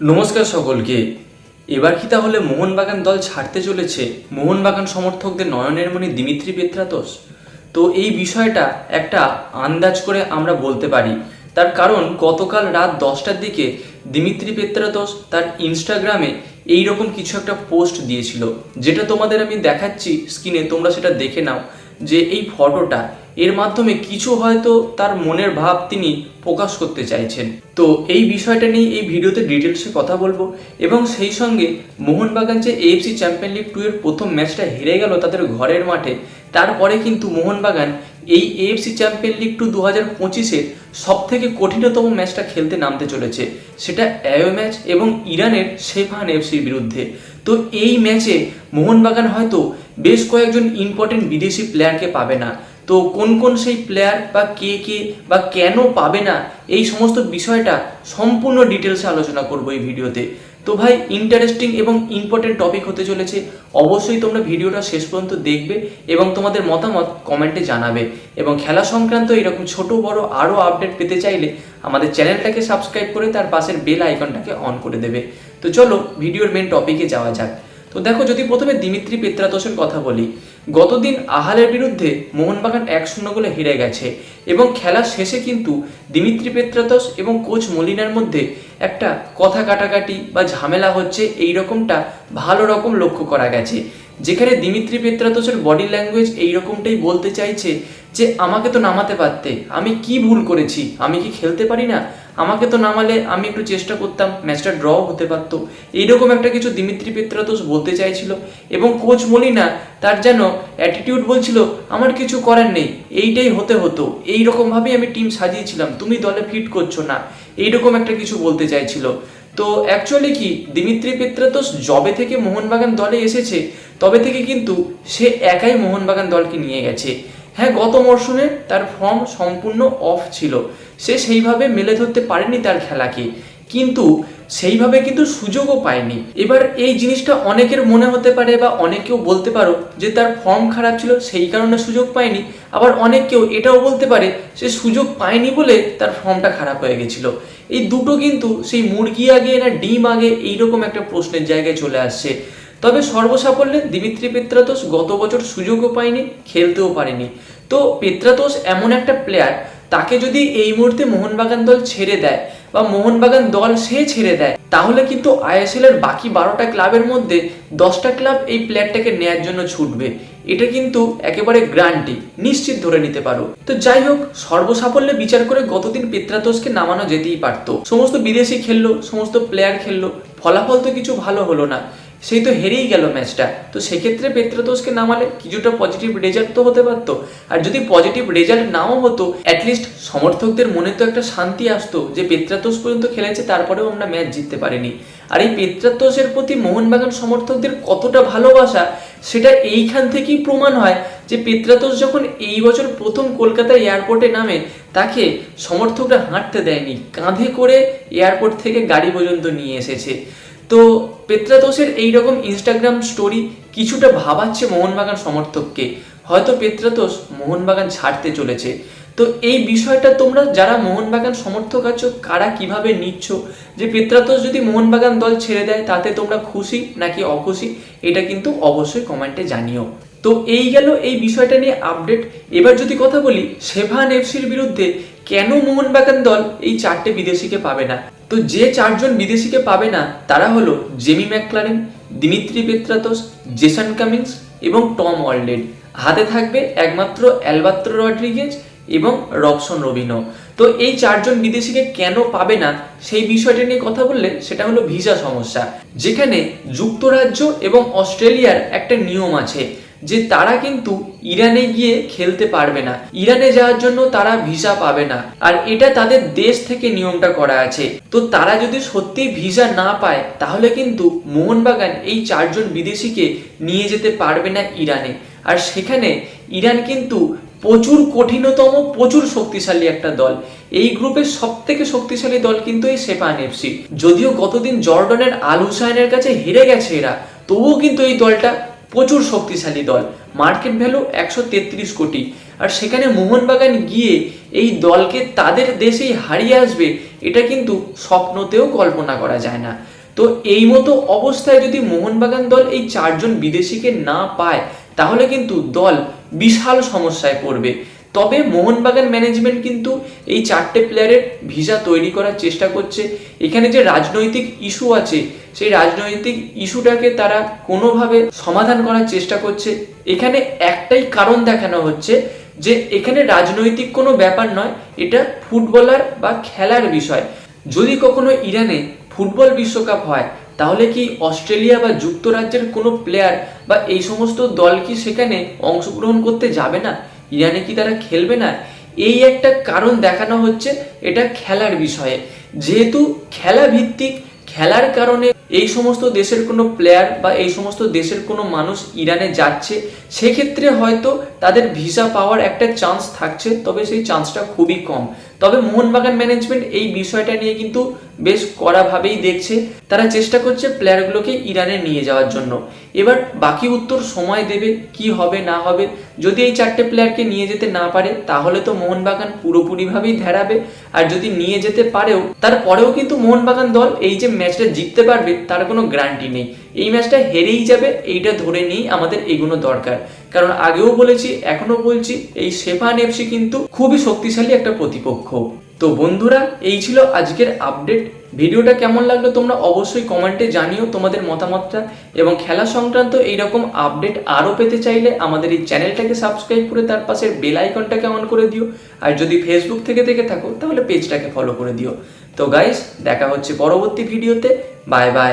নমস্কার সকলকে। এবার কি তাহলে মোহনবাগান দল ছাড়তে চলেছে? মোহনবাগান সমর্থকদের নয়নের মণি দিমিত্রি পেত্রাতোস তো এই বিষয়টা একটা আন্দাজ করে আমরা বলতে পারি। তার কারণ গতকাল রাত দশটার দিকে দিমিত্রি পেত্রাতোস তার ইনস্টাগ্রামে এই রকম কিছু একটা পোস্ট দিয়েছিল। যেটা তোমাদের আমি দেখাচ্ছি স্ক্রিনে, তোমরা সেটা দেখে নাও। যে এই ফটোটা এর মাধ্যমে কিছু হয়তো তার মনের ভাব তিনি প্রকাশ করতে চাইছেন। তো এই বিষয়টা নিয়ে এই ভিডিওতে ডিটেলসে কথা বলব এবং সেই সঙ্গে মোহনবাগান যে এএফসি চ্যাম্পিয়ন লিগ টু এর প্রথম ম্যাচটা হেরে গেল তাদের ঘরের মাঠে, তারপরে কিন্তু মোহনবাগান এই এএফসি চ্যাম্পিয়ন লিগ টু দু হাজার পঁচিশের সব থেকে কঠিনতম ম্যাচটা খেলতে নামতে চলেছে। সেটা অ্যাও ম্যাচ এবং ইরানের শেফান এফসির বিরুদ্ধে। তো এই ম্যাচে মোহনবাগান হয়তো বেশ কয়েকজন ইম্পর্টেন্ট বিদেশি প্লেয়ারকে পাবে না। তো কোন কোন সেই প্লেয়ার বা কে কে বা কেন পাবে না, এই সমস্ত বিষয়টা সম্পূর্ণ ডিটেলসে আলোচনা করব এই ভিডিওতে। তো ভাই ইন্টারেস্টিং এবং ইম্পর্টেন্ট টপিক হতে চলেছে। অবশ্যই তোমরা ভিডিওটা শেষ পর্যন্ত দেখবে এবং তোমাদের মতামত কমেন্টে জানাবে। এবং খেলা সংক্রান্ত এরকম ছোট, বড় আরও আপডেট পেতে চাইলে আমাদের চ্যানেলটাকে সাবস্ক্রাইব করে তার পাশের বেল আইকনটাকে অন করে দেবে। তো চলো, ভিডিওর মেন টপিকে যাওয়া যাক। তো দেখো, যদি প্রথমে দিমিত্রি পেত্রাতোসের কথা বলি গতদিন আহালের বিরুদ্ধে মোহনবাগান এক শূন্য গোলে হেরে গেছে এবং খেলা শেষে কিন্তু দিমিত্রি পেত্রাতস এবং কোচ মলিনার মধ্যে একটা কথা কাটাকাটি বা ঝামেলা হচ্ছে এই রকমটা ভালো রকম লক্ষ্য করা গেছে। যেখানে দিমিত্রি পেত্রাতোসের বডি ল্যাঙ্গুয়েজ এই রকমটাই বলতে চাইছে যে, আমাকে তো নামাতে পারতে। আমি কি ভুল করেছি? আমি কি খেলতে পারি না? আমাকে তো নামালে আমি একটু চেষ্টা করতাম ম্যাচটা ড্র হতে পারতো। এইরকম একটা কিছু দিমিত্রি পেত্রাতোস বলতে চাইছিল এবং কোচ মলিনা তার যেন অ্যাটিটিউড বলছিল, আমার কিছু করার নেই। এইটাই হতে হতো। এই রকমভাবেই আমি টিম সাজিয়েছিলাম। তুমি দলে ফিট করছ না। এইরকম একটা কিছু বলতে চাইছিল। তো অ্যাকচুয়ালি কি দিমিত্রি পেত্রাতোস জবে থেকে মোহনবাগান দলে এসেছে, তবে থেকে কিন্তু সে একাই মোহনবাগান দলকে নিয়ে গেছে। হ্যাঁ গত মরশুমে তার ফর্ম সম্পূর্ণ অফ ছিল। সে সেইভাবে মেলে ধরতে পারেনি তার খেলাকে। কিন্তু সেইভাবে কিন্তু সুযোগও পায়নি। এবার এই জিনিসটা অনেকের মনে হতে পারে বা অনেকেও বলতে পারো যে তার ফর্ম খারাপ ছিল, সেই কারণে সুযোগ পায়নি। আবার অনেকেও এটাও বলতে পারে সে সুযোগ পায়নি বলে তার ফর্মটা খারাপ হয়ে গেছিল। এই দুটো কিন্তু সেই মুরগি আগে না ডিম আগে এইরকম একটা প্রশ্নের জায়গায় চলে আসছে। তবে সর্বসাফল্যে দিমিত্রি পেত্রাতোস গত বছর সুযোগও পায়নি, খেলতেও পারেনি। তো পেত্রাতোস এমন একটা প্লেয়ার তাকে যদি এই মুহূর্তে মোহনবাগান দল ছেড়ে দেয় বা মোহনবাগান দল সে ছেড়ে দেয়। তাহলে কিন্তু আইএসএল এর বাকি বারোটা ক্লাবের মধ্যে দশটা ক্লাব এই প্লেয়ারটাকে নেয়ার জন্য ছুটবে। এটা কিন্তু একেবারে গ্রান্টি, নিশ্চিত ধরে নিতে পারো। তো যাই হোক, সর্বসাফল্যে বিচার করে গতদিন পেত্রাতোষকে নামানো যেতেই পারতো। সমস্ত বিদেশি খেললো, সমস্ত প্লেয়ার খেললো, ফলাফল তো কিছু ভালো হলো না। সেই তো হেরেই গেল ম্যাচটা তো সেক্ষেত্রে পেত্রাতোসকে নামালে কিছুটা পজিটিভ রেজাল্ট তো হতে পারতো। আর যদি পজিটিভ রেজাল্ট নাও হতো অ্যাটলিস্ট সমর্থকদের মনে তো একটা শান্তি আসতো যে পেত্রাতোস পর্যন্ত খেলেছে, তারপরেও আমরা ম্যাচ জিততে পারিনি। আর এই পেত্রাতোসের প্রতি মোহনবাগান সমর্থকদের কতটা ভালোবাসা, সেটা এইখান থেকেই প্রমাণ হয় যে পেত্রাতোস যখন এই বছর প্রথম কলকাতা এয়ারপোর্টে নামে, তাকে সমর্থকরা হাঁটতে দেয়নি। কাঁধে করে এয়ারপোর্ট থেকে গাড়ি পর্যন্ত নিয়ে এসেছে। তো পেত্রাতোসের এইরকম ইনস্টাগ্রাম স্টোরি কিছুটা ভাবাচ্ছে মোহনবাগান সমর্থককে। হয়তো পেত্রাতোষ মোহনবাগান ছাড়তে চলেছে। তো এই বিষয়টা তোমরা যারা মোহনবাগান সমর্থক আছো, কারা কীভাবে নিচ্ছ? যে পেত্রাতোষ যদি মোহনবাগান দল ছেড়ে দেয়, তাতে তোমরা খুশি নাকি অখুশি? এটা কিন্তু অবশ্যই কমেন্টে জানিও। তো এই গেল এই বিষয়টা নিয়ে আপডেট এবার যদি কথা বলি সেভান এফসির বিরুদ্ধে কেন মোহনবাগান দল এই চারটে বিদেশিকে পাবে না? তো যে চারজন বিদেশিকে পাবে না, তারা হলো Jamie McLaren, Dimitri Petratos Jason Cummings এবং টম অলডেড। হাতে থাকবে একমাত্র অ্যালবাত্র রড্রিগেজ এবং রবসন রবিনো। তো এই চারজন বিদেশিকে কেন পাবে না, সেই বিষয়টা নিয়ে কথা বললে সেটা হলো ভিসা সমস্যা। যেখানে যুক্তরাজ্য এবং অস্ট্রেলিয়ার একটা নিয়ম আছে যে তারা কিন্তু ইরানে গিয়ে খেলতে পারবে না। ইরানে যাওয়ার জন্য তারা ভিসা পাবে না। আর এটা তাদের দেশ থেকে নিয়মটা করা আছে। তো তারা যদি সত্যি ভিসা না পায়, তাহলে কিন্তু মোহনবাগান এই চারজন বিদেশিকে নিয়ে যেতে পারবে না ইরানে। আর সেখানে ইরান কিন্তু প্রচুর কঠিনতম, প্রচুর শক্তিশালী একটা দল। এই গ্রুপের সব থেকে শক্তিশালী দল কিন্তু এই সেপান এফসি যদিও গতদিন জর্ডনের আল হুসাইনের কাছে হেরে গেছে এরা, তবুও কিন্তু এই দলটা প্রচুর শক্তিশালী দল। মার্কেট ভ্যালু একশো তেত্রিশ কোটি। আর সেখানে মোহনবাগান গিয়ে এই দলকে তাদের দেশেই হারিয়ে আসবে, এটা কিন্তু স্বপ্নতেও কল্পনা করা যায় না। তো এই মতো অবস্থায় যদি মোহনবাগান দল এই চারজন বিদেশিকে না পায়, তাহলে কিন্তু দল বিশাল সমস্যায় পড়বে। তবে মোহনবাগান ম্যানেজমেন্ট কিন্তু এই চারটে প্লেয়ারের ভিসা তৈরি করার চেষ্টা করছে। এখানে যে রাজনৈতিক ইস্যু আছে, সেই রাজনৈতিক ইস্যুটাকে তারা কোনোভাবে সমাধান করার চেষ্টা করছে। এখানে একটাই কারণ দেখানো হচ্ছে যে এখানে রাজনৈতিক কোনো ব্যাপার নয়, এটা ফুটবলার বা খেলার বিষয়। যদি কখনো ইরানে ফুটবল বিশ্বকাপ হয়, তাহলে কি অস্ট্রেলিয়া বা যুক্তরাজ্যের কোনো প্লেয়ার বা এই সমস্ত দল কি সেখানে অংশগ্রহণ করতে যাবে না? ইরানে কি তারা খেলবে না? এই একটা কারণ দেখানো হচ্ছে, এটা খেলার বিষয়ে। যেহেতু খেলা ভিত্তিক খেলার কারণে এই সমস্ত দেশের কোনো প্লেয়ার বা এই সমস্ত দেশের কোনো মানুষ ইরানে যাচ্ছে, সেক্ষেত্রে হয়তো তাদের ভিসা পাওয়ার একটা চান্স থাকছে, তবে সেই চান্সটা খুবই কম। তবে মোহনবাগান ম্যানেজমেন্ট এই বিষয়টা নিয়ে কিন্তু বেশ কড়াভাবেই দেখছে। তারা চেষ্টা করছে প্লেয়ারগুলোকে ইরানে নিয়ে যাওয়ার জন্য। এবার বাকি উত্তর সময় দেবে কি হবে, না হবে। যদি এই চারটে প্লেয়ারকে নিয়ে যেতে না পারে, তাহলে তো মোহনবাগান পুরোপুরিভাবেই ধেরাবে আর যদি নিয়ে যেতে পারেও, তারপরেও কিন্তু মোহনবাগান দল এই যে ম্যাচটা জিততে পারবে, তার কোনো গ্যারান্টি নেই। এই ম্যাচটা হেরেই যাবে, এইটা ধরে নিয়েই আমাদের এগুলো দরকার। কারণ আগেও বলেছি, এখনও বলছি, এই শেফান এফসি কিন্তু খুবই শক্তিশালী একটা প্রতিপক্ষ। তো বন্ধুরা, এই ছিল আজকের আপডেট ভিডিওটা কেমন লাগল তোমরা অবশ্যই কমেন্টে জানিও তোমাদের মতামতটা এবং খেলা সংক্রান্ত এইরকম আপডেট আরও পেতে চাইলে আমাদের এই চ্যানেলটাকে সাবস্ক্রাইব করে তার পাশের বেল আইকনটাকে অন করে দিও। আর যদি ফেসবুক থেকে দেখে থাকো তাহলে পেজটাকে ফলো করে দিও। তো গাইস দেখা হচ্ছে পরবর্তী ভিডিওতে। Bye bye